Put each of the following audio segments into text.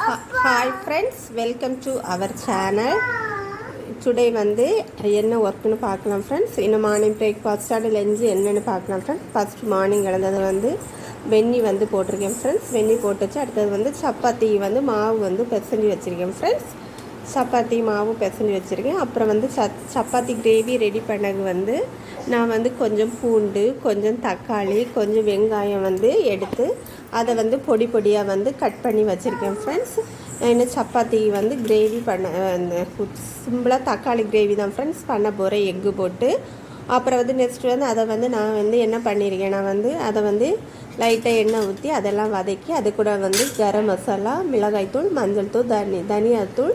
Hi friends welcome to our channel today வந்து என்ன ஒர்க்குன்னு பார்க்கலாம் ஃப்ரெண்ட்ஸ் இன்னும் மார்னிங் பிரேக்ஃபாஸ்ட்டாக லஞ்சு என்னென்னு பார்க்கலாம் ஃப்ரெண்ட்ஸ் ஃபஸ்ட் மார்னிங் இழந்தது வந்து வெண்ணி வந்து போட்டிருக்கேன் ஃப்ரெண்ட்ஸ் வெண்ணி போட்டு வச்சு அடுத்தது வந்து சப்பாத்தி வந்து மாவு வந்து பெசஞ்சு வச்சுருக்கேன் ஃப்ரெண்ட்ஸ் சப்பாத்தி மாவு பிசைஞ்சு வச்சுருக்கேன். அப்புறம் வந்து சத் சப்பாத்தி கிரேவி ரெடி பண்ணது வந்து நான் வந்து கொஞ்சம் பூண்டு கொஞ்சம் தக்காளி கொஞ்சம் வெங்காயம் வந்து எடுத்து அதை வந்து பொடி பொடியாக வந்து கட் பண்ணி வச்சுருக்கேன் ஃப்ரெண்ட்ஸ் இன்னும் சப்பாத்தி வந்து கிரேவி பண்ண சிம்பிளாக தக்காளி கிரேவி தான் ஃப்ரெண்ட்ஸ் பண்ண போகிறேன் எக்கு போட்டு அப்புறம் வந்து நெக்ஸ்ட் வந்து அதை வந்து நான் வந்து என்ன பண்ணியிருக்கேன் நான் வந்து அதை வந்து லைட்டாக எண்ணெய் ஊற்றி அதெல்லாம் வதக்கி அது கூட வந்து கரம் மசாலா மிளகாய்த்தூள் மஞ்சள் தூள் தனி தனியாத்தூள்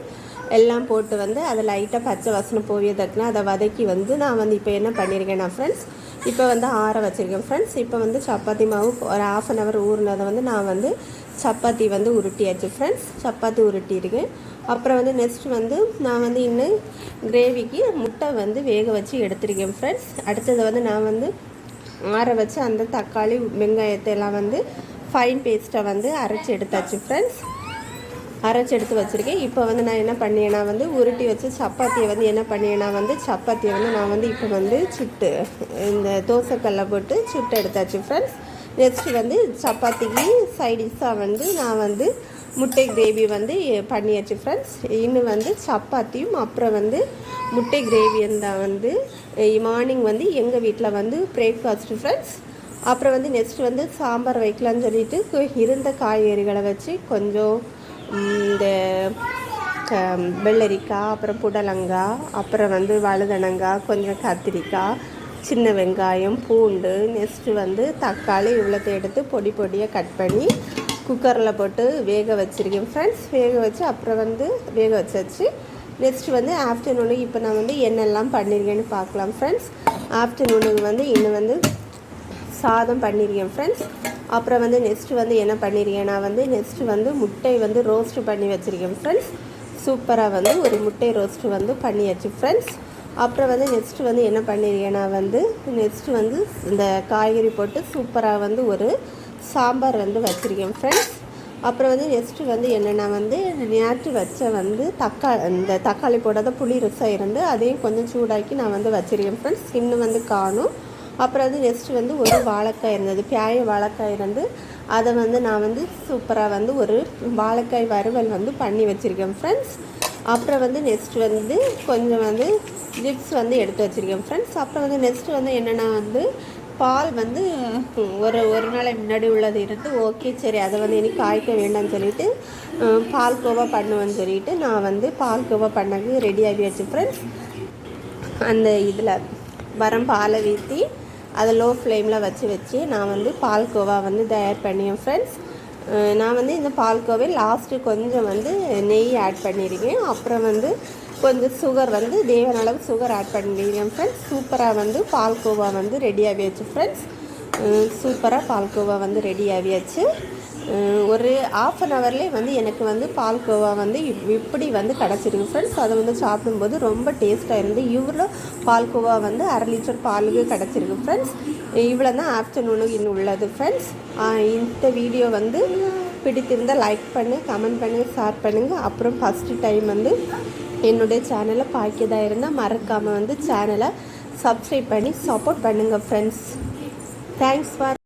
எல்லாம் போட்டு வந்து அதை லைட்டாக பச்சை வசனம் போவியதற்குனா அதை வதக்கி வந்து நான் வந்து இப்போ என்ன பண்ணியிருக்கேன் நான் ஃப்ரெண்ட்ஸ் இப்போ வந்து ஆற வச்சுருக்கேன். ஃப்ரெண்ட்ஸ் இப்போ வந்து சப்பாத்தி மாவு ஒரு ஆஃப் அன் ஹவர் ஊறினதை வந்து நான் வந்து சப்பாத்தி வந்து உருட்டியாச்சு. ஃப்ரெண்ட்ஸ் சப்பாத்தி உருட்டியிருக்கேன். அப்புறம் வந்து நெக்ஸ்ட் வந்து நான் வந்து இன்னும் கிரேவிக்கு முட்டை வந்து வேக வச்சு எடுத்திருக்கேன் ஃப்ரெண்ட்ஸ் அடுத்தது வந்து நான் வந்து ஆற வச்சு அந்த தக்காளி வெங்காயத்தை எல்லாம் வந்து ஃபைன் பேஸ்ட்டை வந்து அரைச்சி எடுத்தாச்சு ஃப்ரெண்ட்ஸ் அரைச்சி எடுத்து வச்சுருக்கேன். இப்போ வந்து நான் என்ன பண்ணியேன்னா வந்து உருட்டி வச்சு சப்பாத்தியை வந்து என்ன பண்ணியேன்னா வந்து சப்பாத்தியை வந்து நான் வந்து இப்போ வந்து சுட்டு இந்த தோசைக்கல்லை போட்டு சுட்டு எடுத்தாச்சு ஃப்ரெண்ட்ஸ் நெக்ஸ்ட் வந்து சப்பாத்திக்கு சைடிஷாக வந்து நான் வந்து முட்டை கிரேவி வந்து பண்ணியாச்சு ஃப்ரெண்ட்ஸ் இன்னும் வந்து சப்பாத்தியும் அப்புறம் வந்து முட்டை கிரேவி இருந்தால் வந்து மார்னிங் வந்து எங்கள் வீட்டில் வந்து பிரேக்ஃபாஸ்ட்டு ஃப்ரெண்ட்ஸ் அப்புறம் வந்து நெக்ஸ்ட் வந்து சாம்பார் வைக்கலான்னு சொல்லிட்டு இருந்த காய்கறிகளை வச்சு கொஞ்சம் இந்த வெள்ளரிக்காய் அப்புறம் புடலங்காய் அப்புறம் வந்து வழுதனங்காய் கொஞ்சம் கத்திரிக்காய் சின்ன வெங்காயம் பூண்டு நெக்ஸ்ட்டு வந்து தக்காளி இவ்வளோத்தை எடுத்து பொடி பொடியாக கட் பண்ணி குக்கரில் போட்டு வேக வச்சுருக்கேன். ஃப்ரெண்ட்ஸ் வேக வச்சு அப்புறம் வந்து வேக வச்சாச்சு நெக்ஸ்ட் வந்து ஆஃப்டர்நூனுக்கு இப்போ நான் வந்து என்னெல்லாம் பண்ணியிருக்கேன்னு பார்க்கலாம். ஃப்ரெண்ட்ஸ் ஆஃப்டர்நூனுக்கு வந்து இன்னும் வந்து சாதம் பண்ணியிருக்கேன் ஃப்ரெண்ட்ஸ் அப்புறம் வந்து நெக்ஸ்ட்டு வந்து என்ன பண்ணியிருக்கேன் நான் வந்து நெக்ஸ்ட்டு வந்து முட்டை வந்து ரோஸ்ட்டு பண்ணி வச்சுருக்கேன் ஃப்ரெண்ட்ஸ் சூப்பராக வந்து ஒரு முட்டை ரோஸ்ட்டு வந்து பண்ணியாச்சு ஃப்ரெண்ட்ஸ் அப்புறம் வந்து நெக்ஸ்ட்டு வந்து என்ன பண்ணியிருக்கேன் நான் வந்து நெக்ஸ்ட்டு வந்து இந்த காய்கறி போட்டு சூப்பராக வந்து ஒரு சாம்பார் வந்து வச்சுருக்கேன் ஃப்ரெண்ட்ஸ் அப்புறம் வந்து நெக்ஸ்ட்டு வந்து என்னென்னா வந்து நேற்று வச்ச வந்து தக்காளி இந்த தக்காளி போடாத புளி ரசம் இருந்து அதையும் கொஞ்சம் சூடாக்கி நான் வந்து வச்சுருக்கேன் ஃப்ரெண்ட்ஸ் இன்னும் வந்து காணும். அப்புறம் வந்து நெக்ஸ்ட்டு வந்து ஒரு வாழைக்காய் இருந்தது. பியாய வாழைக்காய் இருந்து அதை வந்து நான் வந்து சூப்பராக வந்து ஒரு வாழைக்காய் வறுவல் வந்து பண்ணி வச்சுருக்கேன் ஃப்ரெண்ட்ஸ் அப்புறம் வந்து நெக்ஸ்ட் வந்து கொஞ்சம் வந்து ஜிப்ஸ் வந்து எடுத்து வச்சுருக்கேன் ஃப்ரெண்ட்ஸ் அப்புறம் வந்து நெக்ஸ்ட் வந்து என்னென்னா வந்து பால் வந்து ஒரு ஒரு நாளை முன்னாடி உள்ளது இருந்து ஓகே சரி அதை வந்து இனி காய்க்க வேண்டாம்னு சொல்லிட்டு பால் கோவா பண்ணுவேன்னு சொல்லிட்டு நான் வந்து பால் கோவா பண்ணக்கு ரெடி ஆகி வச்சு ஃப்ரெண்ட்ஸ் அந்த இதில் வரம் பாலை வீற்றி அதை லோ ஃப்ளேமில் வச்சு வச்சு நான் வந்து பால்கோவா வந்து தயார் பண்ணியேன் ஃப்ரெண்ட்ஸ் நான் வந்து இந்த பால்கோவை லாஸ்ட்டு கொஞ்சம் வந்து நெய் ஆட் பண்ணியிருக்கேன் அப்புறம் வந்து கொஞ்சம் சுகர் வந்து தேவன அளவு சுகர் ஆட் பண்ணியிருக்கேன் ஃப்ரெண்ட்ஸ் சூப்பராக வந்து பால்கோவா வந்து ரெடி ஆகியாச்சு ஃப்ரெண்ட்ஸ் சூப்பராக பால்கோவா வந்து ரெடி ஆகியாச்சு ஒரு ஆஃப் அன் ஹவர்லேயே வந்து எனக்கு வந்து பால்கோவா வந்து இப்படி வந்து கிடச்சிருக்கு ஃப்ரெண்ட்ஸ் அதை வந்து சாப்பிடும்போது ரொம்ப டேஸ்ட்டாக இருந்து இவ்வளோ பால்கோவா வந்து அரை லிட்டர் பாலுக்கு கிடச்சிருக்கு ஃப்ரெண்ட்ஸ் இவ்வளோ தான் ஆஃப்டர்நூனுக்கு இன்னும் உள்ளது. ஃப்ரெண்ட்ஸ் இந்த வீடியோ வந்து பிடித்திருந்தால் லைக் பண்ணு கமெண்ட் பண்ணுங்கள் ஷேர் பண்ணுங்கள் அப்புறம் ஃபஸ்ட்டு டைம் வந்து என்னுடைய சேனலை பார்க்கதாக இருந்தால் மறக்காமல் வந்து சேனலை சப்ஸ்கிரைப் பண்ணி சப்போர்ட் பண்ணுங்கள் ஃப்ரெண்ட்ஸ் தேங்க்ஸ் ஃபார்